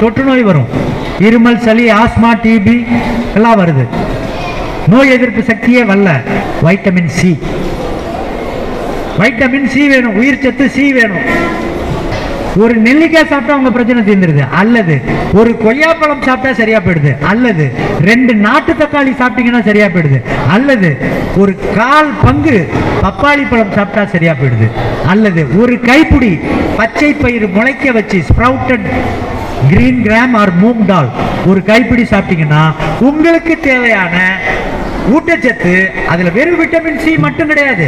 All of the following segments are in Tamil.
தொற்று நோய் வரும். இருமல் சளி ஆஸ்மா டிபி எல்லாம் வருது. நோய் எதிர்ப்பு சக்தியே வரல. வைட்டமின் சி வைட்டமின் சி வேணும். உயிர் சத்து சி வேணும். ஒரு நெல்லிக்காய் சாப்பிட்டா உங்க பிரச்சனை தீர்ந்துருது. அல்லது ஒரு கொய்யாப்பழம் சாப்பிட்டா சரியா போயிடுது. அல்லது ரெண்டு நாட்டு தக்காளி சாப்பிட்டீங்கன்னா சரியா போயிடுது. அல்லது ஒரு கால் பங்கு பப்பாளி பழம் சாப்பிட்டா சரியா போயிடுது. அல்லது ஒரு கைப்பிடி பச்சை பயிறு முளைக்க வச்சு sprouted green gram or moong dal ஒரு கைப்பிடி சாப்பிட்டீங்கன்னா உங்களுக்கு தேவையான ஊட்டச்சத்து அதில் வெறும் விட்டமின் சி மட்டும் கிடையாது.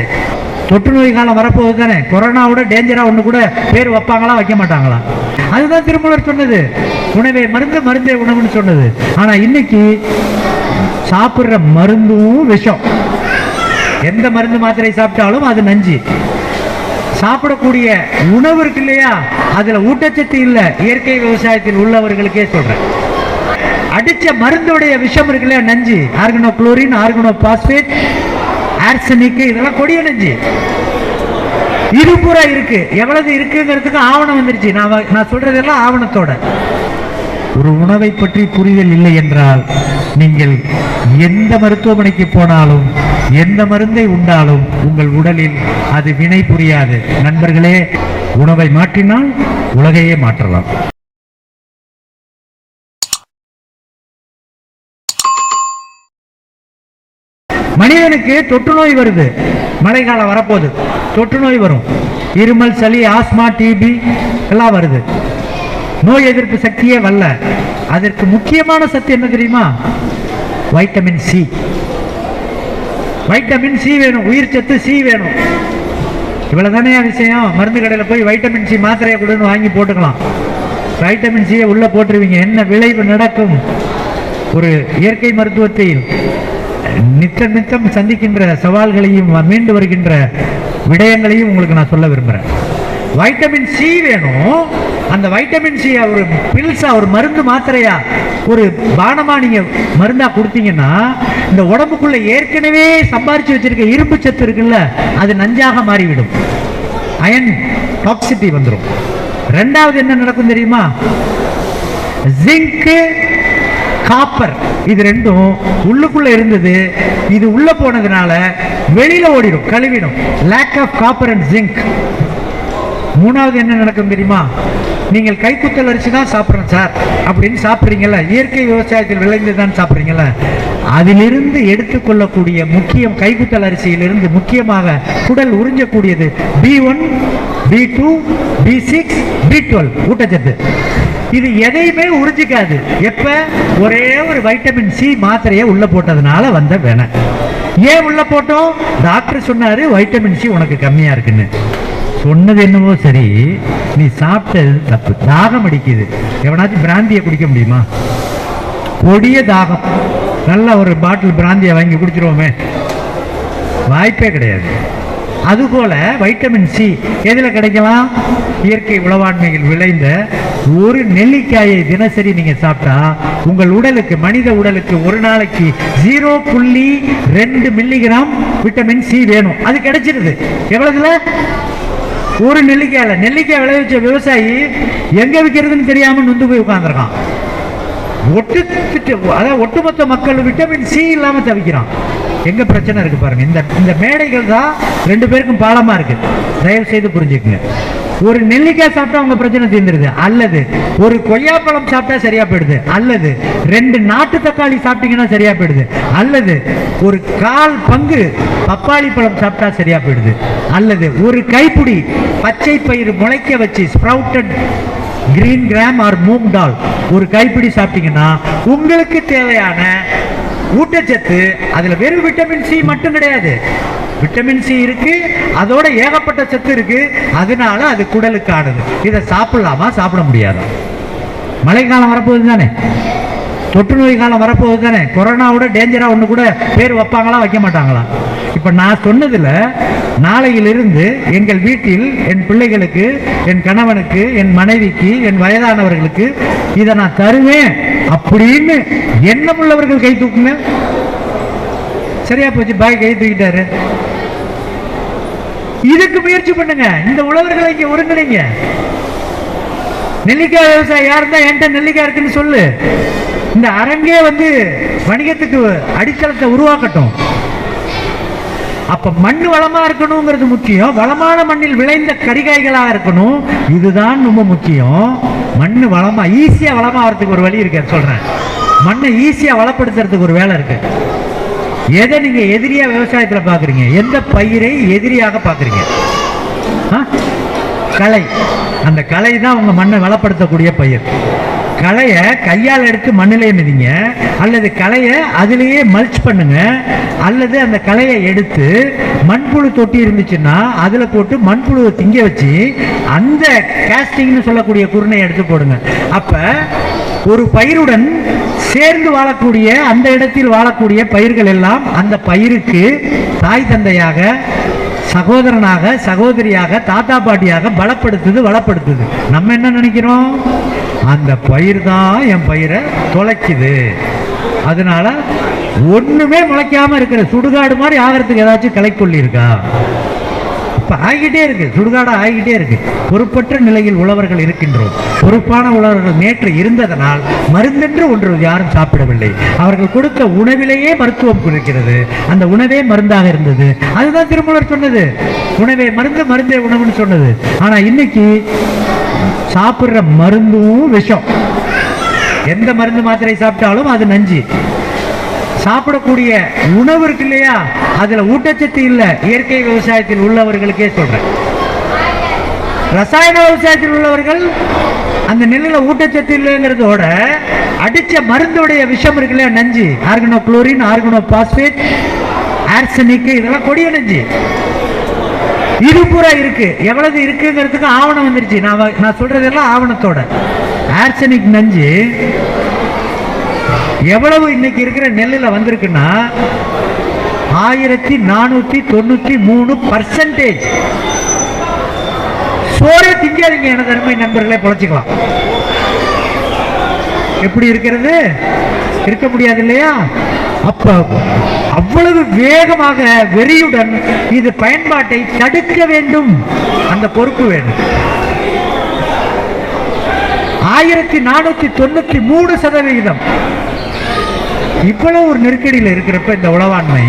தொற்று நோய் காலம் வரப்போகுது தானே? கொரோனாவோட டேஞ்சராக ஒன்று கூட பேர் வைப்பாங்களா வைக்க மாட்டாங்களா? அதுதான் திருமூலர் சொன்னது. உணவே மருந்து மருந்தே உணவுன்னு சொன்னது. ஆனால் இன்னைக்கு சாப்பிட்ற மருந்தும் விஷம். எந்த மருந்து மாத்திரை சாப்பிட்டாலும் அது நஞ்சு. சாப்பிடக்கூடிய உணவு இருக்கு இல்லையா? அதுல ஊட்டச்சத்து இல்ல. இயற்கை விவசாயத்தில் உள்ளவர்களுக்கே சொல்றேன். அடிச்ச மருந்துடைய விஷம் இருக்கு இல்லையா? நஞ்சு. Organo chlorine organo phosphate arsenic இதெல்லாம் கொடிய நஞ்சு. இருபுறம் இருக்கு. எவ்வளவு இருக்குங்கிறதுக்கு ஆவணம் வந்துருச்சு. நான் நான் சொல்றதெல்லாம் ஆவணத்தோட. ஒரு உணவை பற்றி புரிதல் இல்லை என்றால் நீங்கள் எந்த மருத்துவமனைக்கு போனாலும் எந்த மருந்தை உண்டாலும் உங்கள் உடலில் அது வினை புரியாது. நண்பர்களே உணவை மாற்றினால் உலகையே மாற்றலாம். மனிதனுக்கு தொற்று நோய் வருது. மழை காலம் வரப்போகுது. தொற்று நோய் வரும். இருமல் சளி ஆஸ்மா டிபி எல்லாம் வருது. நோய் எதிர்ப்பு சக்தியே வரல. அதற்கு முக்கியமான சக்தி என்ன தெரியுமா? வைட்டமின் சி வைட்டமின் சி வேணும். உயிர் சத்து சி வேணும். இவ்வளோ தானே விஷயம்? மருந்து கடையில் போய் வைட்டமின் சி மாத்திரையை கொடுன்னு வாங்கி போட்டுக்கலாம். வைட்டமின் சியை உள்ளே போட்டுருவீங்க. என்ன விளைவு நடக்கும்? ஒரு இயற்கை மருத்துவத்தில் நித்தம் நித்தம் சந்திக்கின்ற சவால்களையும் மீண்டு வருகின்ற விடயங்களையும் உங்களுக்கு நான் சொல்ல விரும்புகிறேன் வைட்டமின் சி வேணும். அந்த வைட்டமின் சி ஒரு பில்ஸா ஒரு மருந்து மாத்திரையா ஒரு பானமா நீங்க மருந்தா கொடுத்தீங்கன்னா இந்த உடம்புக்குள்ள ஏற்கனவே சம்பாரிச்சு வச்சிருக்க இரும்பு சத்து இருக்குல்ல அது நஞ்சாக மாறிவிடும். அயன் டாக்ஸிட்டி வந்துடும் ரெண்டாவது என்ன நடக்கும் தெரியுமா? ஜிங்க் காப்பர் இது ரெண்டும் உள்ளுக்குள்ள இருந்தது. இது உள்ள போனதுனால வெளியில ஓடிடும் கழுவிடும். Lack of copper and zinc மூணாவது என்ன நடக்கும் தெரியுமா? நீங்கள் கைக்குத்தல் அரிசி தான் சாப்பிட்றோம் சார். அப்படின்னு சாப்பிட்றீங்கள இயற்கை விவசாயத்தில் விளைந்து தான் சாப்பிட்றீங்கல்ல? அதிலிருந்து எடுத்துக்கொள்ளக்கூடிய முக்கியம் கைக்குத்தல் அரிசியிலிருந்து முக்கியமாக குடல் உறிஞ்சக்கூடியது B one B two B six B twelve ஊட்டச்சத்து. இது எதையுமே உறிஞ்சிக்காது. எப்ப? ஒரே ஒரு வைட்டமின் சி மாத்திரையை உள்ள போட்டதுனால வந்த வேணை ஏன் உள்ள போட்டோம்? டாக்டர் சொன்னாரு வைட்டமின் சி உனக்கு கம்மியா இருக்குன்னு. சொன்னது என்னவோ சரி நீ சாப்பிட்டது தப்பு. தாகம் அடிக்குது. எவனாச்சும் பிராந்தியை குடிக்க முடியுமா? கொடிய தாகம். நல்ல ஒரு பாட்டில் பிராந்தியை வாங்கி குடிச்சிருவோமே. வாய்ப்பே கிடையாது. அதுபோல வைட்டமின் சி எதில் கிடைக்கலாம்? இயற்கை உளவாண்மையில் விளைந்த ஒரு நெல்லிக்காயை தினசரி நீங்கள் சாப்பிட்டா உங்கள் உடலுக்கு மனித உடலுக்கு ஒரு நாளைக்கு ஜீரோ புள்ளி ரெண்டு மில்லிகிராம் விட்டமின் சி வேணும். அது கிடைச்சிருது. எவ்வளவுல? ஒரு நெல்லிக்காயில நெல்லிக்காய் விளைவிச்ச விவசாயி எங்க விற்கிறதுன்னு தெரியாம நொந்து போய் உட்காந்துருக்கான் ஒட்டு அதாவது ஒட்டுமொத்த மக்கள் விட்டமின் சி இல்லாம தவிக்கிறான். எங்க பிரச்சனை இருக்கு பாருங்க. இந்த இந்த மேடைகள் தான் ரெண்டு பேருக்கும் பாலமா இருக்கு. தயவு செய்து புரிஞ்சுக்குங்க. ஒரு நெல்லிக்காய் சாப்பிட்டா உங்க பிரச்சனை தீர்ந்துருது. அல்லது ஒரு கொய்யாப்பழம் சாப்பிட்டா சரியா போயிடுது. அல்லது ரெண்டு நாட்டு தக்காளி சாப்பிட்டீங்கன்னா சரியா போயிடுது. அல்லது ஒரு கால் பங்கு பப்பாளி பழம் சாப்பிட்டா சரியா போயிடுது. அல்லது ஒரு கைப்பிடி பச்சை பயிறு முளைக்க வச்சு sprouted green gram or moong dal ஒரு கைப்பிடி சாப்பிட்டீங்கன்னா உங்களுக்கு தேவையான ஊட்டச்சத்து அதுல வெறும் விட்டமின் சி மட்டும் கிடையாது. விட்டமின் சி இருக்கு அதோட ஏகப்பட்ட சத்து இருக்கு. அதனால அது குடலுக்கானது. இதை சாப்பிடலாமா? சாப்பிட முடியாது? மழைக்காலம் வரப்போகுது தானே? தொற்று நோய் காலம் வரப்போகுது தானே? கொரோனாவோட டேஞ்சராக ஒன்று கூட பேர் வைப்பாங்களா வைக்க மாட்டாங்களா? இப்போ நான் சொன்னதில் நாளையிலிருந்து எங்கள் வீட்டில் என் பிள்ளைகளுக்கு என் கணவனுக்கு என் மனைவிக்கு என் வயதானவர்களுக்கு இதை நான் தருவேன் அப்படின்னு எண்ணமுள்ளவர்கள் கை தூக்குங்க. சரியா போச்சு? பாய் கை தூக்கிட்டாரு. இதுக்கு முயற்சி பண்ணுங்க. இந்த உழவர்களை இங்க ஒருங்கிணைங்க. நெல்லிக்காய் விவசாயம் யார் இருந்தா என்கிட்ட நெல்லிக்காய் இருக்குன்னு சொல்லு. இந்த அரங்கே வந்து வணிகத்துக்கு அடித்தளத்தை உருவாக்கட்டும். அப்ப மண் வளமா இருக்கணுங்கிறது முக்கியம். வளமான மண்ணில் விளைந்த கரிகாய்களா இருக்கணும். இதுதான் ரொம்ப முக்கியம். மண் வளமா ஈஸியா வளமா வரதுக்கு ஒரு வழி இருக்கு சொல்றேன். மண்ணை ஈஸியா வளப்படுத்துறதுக்கு ஒரு வேலை இருக்கு. எதை நீங்க எதிரியா விவசாயத்துல பாக்குறீங்க? எந்த பயிரை எதிரியாக பாக்குறீங்க? ஆ? களை அந்த களை தான் உங்க மண்ணை வளப்படுத்தக்கூடிய பயிர். களையை கையால் எடுத்து மண்ணிலே மிதிங்க அல்லது களையை அதிலேயே மல்ச் பண்ணுங்க அல்லது அந்த களையை எடுத்து மண்புழு தொட்டி இருந்துச்சுன்னா அதில் போட்டு மண்புழுவை திங்க வச்சு அந்த கேஸ்டிங்னு சொல்லக்கூடிய குருணை எடுத்து போடுங்க. அப்போ ஒரு பயிருடன் சேர்ந்து வாழக்கூடிய அந்த இடத்தில் வாழக்கூடிய பயிர்கள் எல்லாம் அந்த பயிருக்கு தாய் தந்தையாக சகோதரனாக சகோதரியாக தாத்தா பாட்டியாக பலப்படுத்துது வளப்படுத்துது. நம்ம என்ன நினைக்கிறோம்? அந்த பயிர் தான் என் பயிரை தொலைக்குது. அதனால ஒண்ணுமே முளைக்காம இருக்கிற சுடுகாடு மாதிரி ஆகிறதுக்கு ஏதாச்சும் கலைக்கொல்லி இருக்கா? இப்போ ஆகிட்டே இருக்கு சுடுகாடு ஆகிட்டே இருக்கு. பொறுப்பற்ற நிலையில் உழவர்கள் இருக்கின்றோம். பொறுப்பான உழவர்கள் நேற்று இருந்ததனால் மருந்தென்று ஒன்று யாரும் சாப்பிடவில்லை. அவர்கள் கொடுத்த உணவிலேயே மருத்துவம் இருக்கிறது அந்த உணவே மருந்தாக இருந்தது. அதுதான் திருமூலர் சொன்னது. உணவே மருந்து மருந்தே உணவுன்னு சொன்னது. ஆனா இன்னைக்கு சாப்பிடுற மருந்தும் விஷம். எந்த மருந்து மாத்திரை சாப்பிட்டாலும் அது நஞ்சு. சாப்பிடக்கூடிய உணவு இருக்கு இல்லையா? அதுல ஊட்டச்சத்து இல்ல. இயற்கை விவசாயத்தில் உள்ளவர்களுக்கே சொல்றேன். ரசாயன விவசாயத்தில் உள்ளவர்கள் அந்த நெல்லில் ஊட்டச்சத்து இல்லைங்கிறதோட அடிச்ச மருந்துடைய விஷம் இருக்கு இல்லையா? நஞ்சு. Organo chlorine organo phosphate arsenic இதெல்லாம் கொடிய நஞ்சு. இது இருக்கு. எவ்வளவு இருக்குங்கிறதுக்கு ஆவணம் வந்துருச்சு. நான் நான் சொல்றதெல்லாம் ஆவணத்தோட. ஆர்சனிக் நஞ்சு எவ்வளவு இன்னைக்கு இருக்கிற நெல்லில் வந்திருக்குன்னா ஆயிரத்தி நானூத்தி தொண்ணூத்தி மூணு பர்சன்டேஜ் சோறே திங்காதீங்க எனது அருமை நண்பர்களே பொழைச்சிக்கலாம். எப்படி இருக்கிறது? இருக்க முடியாது இல்லையா? அப்ப அவ்வளவு வேகமாக வெறியுடன் இது பயன்பாட்டை தடுக்க வேண்டும். அந்த பொறுப்பு வேணும். ஆயிரத்தி நானூத்தி தொண்ணூத்தி மூணு சதவிகிதம். இவ்வளவு ஒரு நெருக்கடியில் இருக்கிறப்ப இந்த உளவாண்மை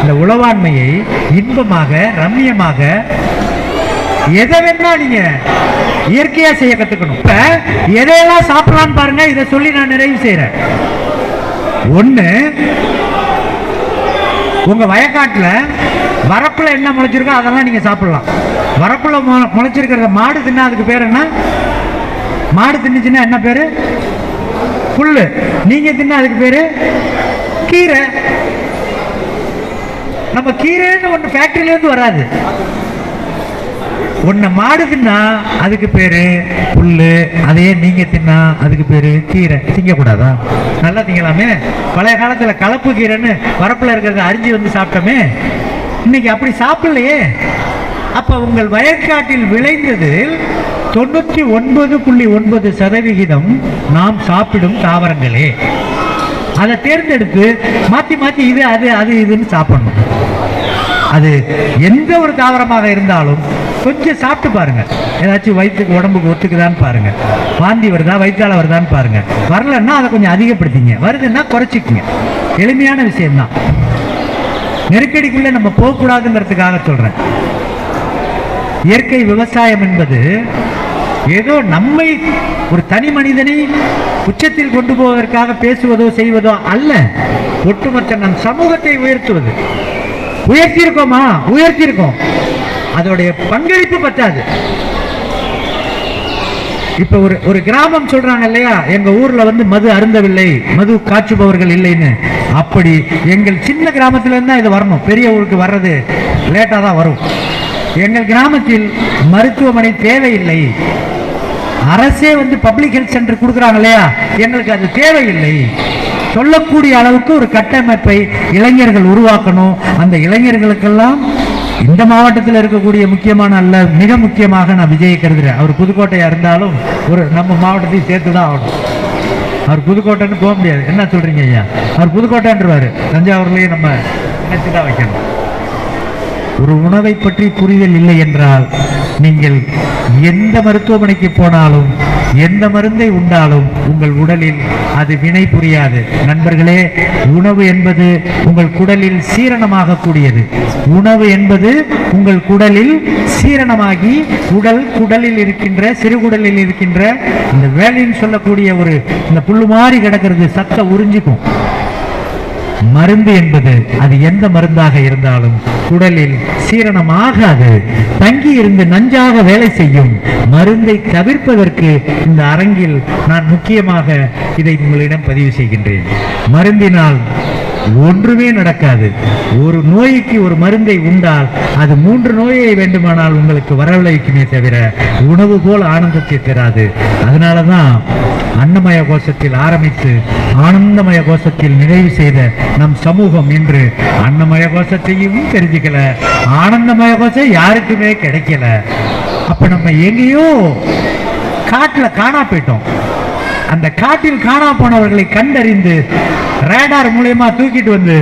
இந்த உளவாண்மையை இன்பமாக ரம்மியமாக எதை வேணா நீங்க இயற்கையா செய்ய கத்துக்கணும். இப்ப எதையெல்லாம் சாப்பிடலாம்னு பாருங்க இதை சொல்லி நான் நிறைவு செய்யறேன் ஒண்ணு உங்க வயக்காட்டுல வரப்புல என்ன முளைச்சிருக்கோ அதெல்லாம் நீங்க சாப்பிடலாம். வரப்புல முளைச்சிருக்கிற முளைச்சிருக்கிறத மாடு தின்னா அதுக்கு பேர் என்ன? மாடு தின்னுச்சுன்னா என்ன பேரு? புல்லு. நீங்க தின்னா அதுக்கு பேரு கீரை. நம்ம கீரைன்னு ஒன்று ஃபேக்டரியிலேருந்து வராது. ஒன்றை மாடு தின்னா அதுக்கு பேரு புல்லு. அதையே நீங்க தின்னா அதுக்கு பேரு கீரை. திங்கக்கூடாதா? நல்லா திங்கலாமே. பழைய காலத்துல கலப்பு கீரைன்னு வரப்பில் இருக்கிறத அரிஞ்சு வந்து சாப்பிட்டோமே. இன்னைக்கு அப்படி சாப்பிடலையே. அப்போ உங்கள் வயற்காட்டில் விளைந்தது தொண்ணூற்றி ஒன்பது புள்ளி ஒன்பது சதவிகிதம் நாம் சாப்பிடும் தாவரங்களே. அதை தேர்ந்தெடுத்து மாற்றி மாற்றி இது அது அது இதுன்னு சாப்பிடணும். அது எந்த ஒரு தாவரமாக இருந்தாலும் கொஞ்சம் சாப்பிட்டு பாருங்க. ஏதாச்சும் வயிற்றுக்கு உடம்புக்கு ஒத்துக்குதான்னு பாருங்க. வாந்தி வருதா வயிற்றால வருதான்னு பாருங்க. வரலன்னா அதை கொஞ்சம் அதிகப்படுத்திங்க. வருதுன்னா குறைச்சிக்குங்க. எளிமையான விஷயம்தான். நெருக்கடிக்குள்ளே நம்ம போகக்கூடாதுங்கிறதுக்காக சொல்றேன். இயற்கை விவசாயம் என்பது ஏதோ நம்மை ஒரு தனி மனிதனை உச்சத்தில் கொண்டு போவதற்காக பேசுவதோ செய்வதோ அல்ல. ஒட்டுமொத்த நம் சமூகத்தை உயர்த்துவது. உயர்த்தியிருக்கோமா? உயர்த்தியிருக்கோம். அதோடைய பங்களிப்பு பற்றாது. இப்ப ஒரு ஒரு கிராமம் சொல்றாங்க இல்லையா? எங்க ஊர்ல வந்து மது அருந்தவில்லை மது காய்ச்சுபவர்கள் இல்லைன்னு. அப்படி எங்கள் சின்ன கிராமத்துல இருந்தா இது வரணும். பெரிய ஊருக்கு வர்றது லேட்டா தான் வரும். எங்கள் கிராமத்தில் மருத்துவமனை தேவையில்லை. அரசே வந்து பப்ளிக் ஹெல்த் சென்டர் கொடுக்குறாங்க இல்லையா? எங்களுக்கு அது தேவையில்லை. சொல்லக்கூடிய அளவுக்கு ஒரு கட்டமைப்பை இளைஞர்கள் உருவாக்கணும். அந்த இளைஞர்களுக்கெல்லாம் இந்த மாவட்டத்தில் இருக்கக்கூடிய முக்கியமான அல்ல மிக முக்கியமாக நான் விஜயை கருதுகிறேன் அவர் புதுக்கோட்டையாக இருந்தாலும் ஒரு நம்ம மாவட்டத்தையும் சேர்த்து தான் ஆகணும். அவர் புதுக்கோட்டைன்னு போக முடியாது. என்ன சொல்கிறீங்க ஐயா? அவர் புதுக்கோட்டைன்றவார். தஞ்சாவூர்லேயே நம்ம நினச்சி தான் வைக்கணும். ஒரு உணவை பற்றி புரிதல் இல்லை என்றால் நீங்கள் எந்த மருத்துவமனைக்கு போனாலும் எந்த மருந்தை உண்டாலும் உங்கள் உடலில் அது வினை புரியாது. நண்பர்களே உணவு என்பது உங்கள் குடலில் சீரணமாக கூடியது உணவு என்பது உங்கள் குடலில் சீரணமாகி உடல் குடலில் இருக்கின்ற சிறுகுடலில் இருக்கின்ற இந்த வேலைன்னு சொல்லக்கூடிய ஒரு இந்த புல்லு மாதிரி கிடக்கிறது சத்த உறிஞ்சிக்கும். மருந்து என்பது அது எந்த மருந்தாக இருந்தாலும் குடலில் சீரணமாகாது. தங்கி இருந்து நஞ்சாக வேலை செய்யும் மருந்தை தவிர்ப்பதற்கு இந்த அரங்கில் நான் முக்கியமாக இதை உங்களிடம் பதிவு செய்கின்றேன். மருந்தினால் ஒன்றுமே நடக்காது. ஒரு நோய்க்கு ஒரு மருந்தை உண்டால் அது மூன்று நோயை வேண்டுமானால் உங்களுக்கு வரவழைக்குமே தவிர உணவு போல் ஆனந்தத்தை தராது அதனால தான் அன்னமய கோஷத்தில் ஆரம்பித்து ஆனந்தமய கோஷத்தில் நிறைவு செய்த நம் சமூகம் இன்று அன்னமய கோஷத்தையும் தெரிஞ்சுக்கல ஆனந்தமய கோஷம் யாருக்குமே கிடைக்கல. அப்ப நம்ம எங்கேயோ காட்டுல காணா போயிட்டோம். அந்த காட்டில் காணா போனவர்களை கண்டறிந்து ரேடார் மூலயமா தூக்கிட்டு வந்து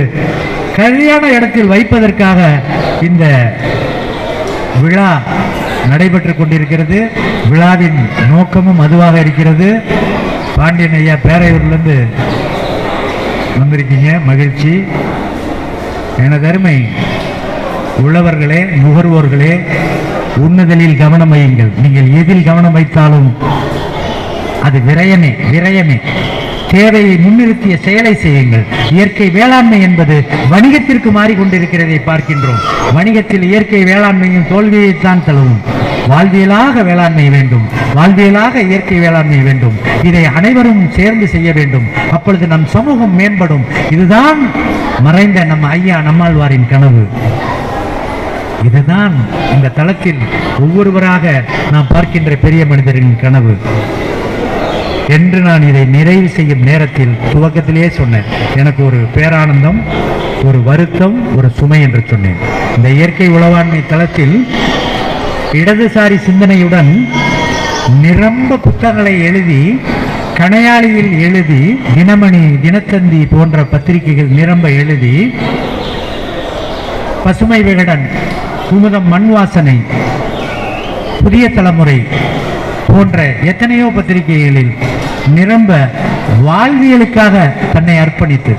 சரியான இடத்தில் வைப்பதற்காக இந்த விழா நடைபெற்றுக் கொண்டிருக்கிறது. விழாவின் நோக்கமும் அதுவாக இருக்கிறது. பாண்டியன் ஐயா பேரையூர்லேருந்து வந்திருக்கீங்க. மகிழ்ச்சி. எனது அருமை உழவர்களே நுகர்வோர்களே உண்ணுதலில் கவனம் வையுங்கள். நீங்கள் எதில் கவனம் வைத்தாலும் அது விரயமே விரயமே. தேவையை முன்னிறுத்திய செயலை செய்யுங்கள். இயற்கை வேளாண்மை என்பது வணிகத்திற்கு மாறிக்கொண்டிருக்கிறதை பார்க்கின்றோம். வணிகத்தில் இயற்கை வேளாண்மையும் தோல்வியைத்தான் தழுவும். வாழ்வியலாக வேளாண்மை வேண்டும். வாழ்வியலாக இயற்கை வேளாண்மை வேண்டும். இதை அனைவரும் சேர்ந்து செய்ய வேண்டும். அப்பொழுது நம் சமூகம் மேம்படும். இதுதான் மறைந்த நம்ம ஐயா நம்மாழ்வாரின் கனவு. இதுதான் இந்த தளத்தில் ஒவ்வொருவராக நாம் பார்க்கின்ற பெரிய மனிதரின் கனவு. என்று நான் இதை நிறைவு செய்யும் நேரத்தில் துவக்கத்திலேயே சொன்னேன். எனக்கு ஒரு பேரானந்தம் ஒரு வருத்தம் ஒரு சுமை என்று சொன்னேன். இந்த இயற்கை உளவாண்மை தளத்தில் இடதுசாரி சிந்தனையுடன் நிரம்ப புத்தகங்களை எழுதி கணையாளியில் எழுதி தினமணி தினத்தந்தி போன்ற பத்திரிகைகள் நிரம்ப எழுதி பசுமை விகடன் குமுதம் மண் வாசனை புதிய தலைமுறை போன்ற எத்தனையோ பத்திரிகைகளில் நிரம்ப வாழ்வியலுக்காக தன்னை அர்ப்பணித்து.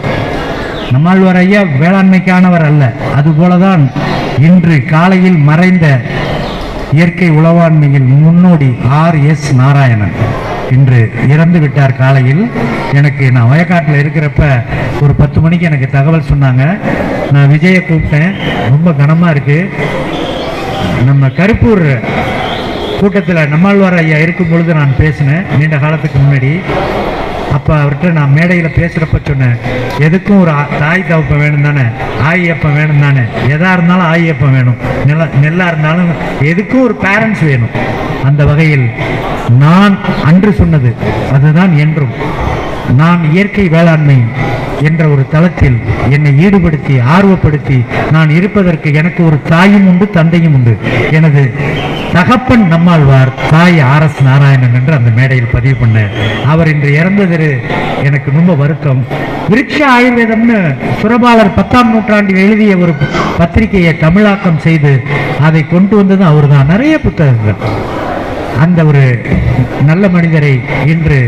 நம்மாழ்வார் ஐயா வேளாண்மைக்கானவர் அல்ல. அதுபோலதான் இன்று காலையில் மறைந்த இயற்கை உளவாண்மையில் முன்னோடி ஆர் எஸ் நாராயணன். இன்று இறந்து விட்டார் காலையில். எனக்கு நான் வயக்காட்டில் இருக்கிறப்ப ஒரு பத்து மணிக்கு எனக்கு தகவல் சொன்னாங்க. நான் விஜயை கூப்பிட்டேன். ரொம்ப கனமாக இருக்குது நம்ம கருப்பூர் கூட்டத்தில் நம்மாழ்வார் ஐயா இருக்கும் பொழுது நான் பேசினேன். நீண்ட காலத்துக்கு முன்னாடி. அப்போ அவர்கிட்ட நான் மேடையில் பேசுகிறப்ப சொன்னேன். எதுக்கும் ஒரு ஆ- தாய் தவப்பம் வேணும் தானே? ஆயி வேணும் தானே? எதாக இருந்தாலும் ஆயி வேணும். நெல்ல நெல்லாக இருந்தாலும் எதுக்கும் ஒரு பேரண்ட்ஸ் வேணும். அந்த வகையில் நான் அன்று சொன்னது அதுதான் என்றும் நான் இயற்கை வேளாண்மை என்ற ஒரு தளத்தில் என்னை ஈடுபடுத்தி ஆர்வப்படுத்தி நான் இருப்பதற்கு எனக்கு ஒரு தாயும் உண்டு தந்தையும் உண்டு. எனது தகப்பன் நம்மாழ்வார் தாய் ஆர் எஸ் நாராயணன் என்று அந்த மேடையில் பதிவு பண்ணேன் அவர் இன்று இறந்தது எனக்கு ரொம்ப வருத்தம். விருட்ச ஆயுர்வேதம்னு சுரபாலர் பத்தாம் நூற்றாண்டில் எழுதிய ஒரு பத்திரிகையை தமிழாக்கம் செய்து அதை கொண்டு வந்ததும் அவர்தான். நிறைய புத்தகங்கள். அந்த ஒரு நல்ல மனிதரை இன்று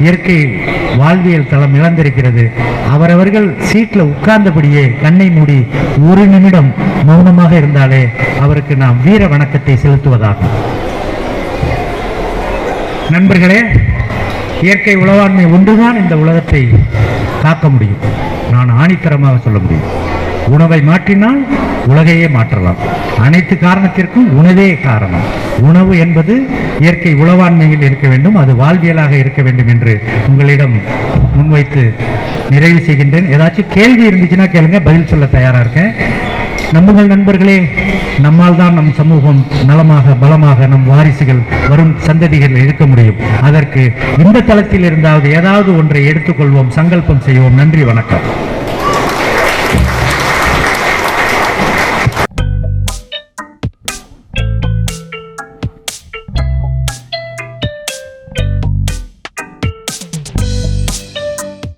இயற்கை வாழ்வியல் தளம் இழந்திருக்கிறது. அவரவர்கள் சீட்டில் உட்கார்ந்தபடியே கண்ணை மூடி ஒரு நிமிடம் மௌனமாக இருந்தாலே அவருக்கு நாம் வீர வணக்கத்தை செலுத்துவதாகும். நண்பர்களே இயற்கை உளவாண்மை ஒன்றுதான் இந்த உலகத்தை காக்க முடியும். நான் ஆணித்தரமாக சொல்ல முடியும். உணவை மாற்றினால் உலகையே மாற்றலாம். அனைத்து காரணத்திற்கும் உணவே காரணம். உணவு என்பது இயற்கை உளவாண்மையில் இருக்க வேண்டும் அது வாழ்வியலாக இருக்க வேண்டும் என்று உங்களிடம் முன்வைத்து நிறைவு செய்கின்றேன். ஏதாச்சும் கேள்வி இருந்துச்சுன்னா கேளுங்க பதில் சொல்ல தயாராக இருக்கேன். நம்புங்கள் நண்பர்களே நம்மால் தான் நம் சமூகம் நலமாக பலமாக நம் வாரிசுகள் வரும் சந்ததிகள் இருக்க முடியும். அதற்கு இந்த தளத்தில் இருந்தாவது ஏதாவது ஒன்றை எடுத்துக்கொள்வோம் சங்கல்பம் செய்வோம். நன்றி வணக்கம்.